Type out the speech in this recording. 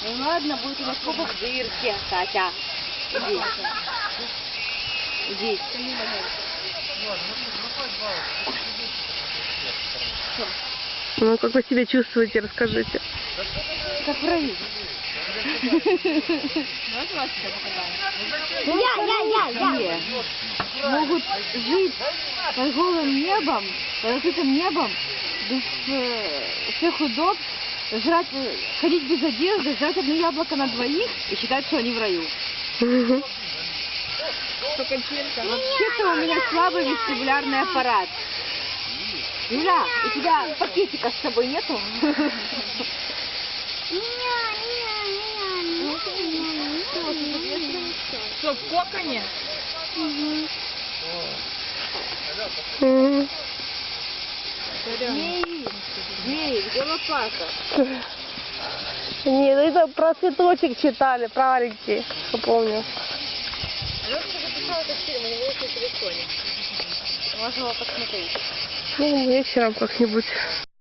Ну ладно, будет у нас кубок цирке, Катя. Иди. Иди. Ну, как вы себя чувствуете, расскажите. Как раю. Я, я, я, я. Могут жить под голым небом, под открытым небом, без э, всех удобств, жрать, э, ходить без одежды, жрать одно яблоко на двоих и считать, что они в раю. Вообще-то у меня слабый вестибулярный аппарат. Юля, у тебя пакетика с собой нету? Что, в коконе? Мгм. Змеи, где лопата? Нет, это про цветочек читали, про Арики, я помню. Лёшка записал этот фильм, у него есть на телефоне. Можно его посмотреть. Ну, вечером как-нибудь.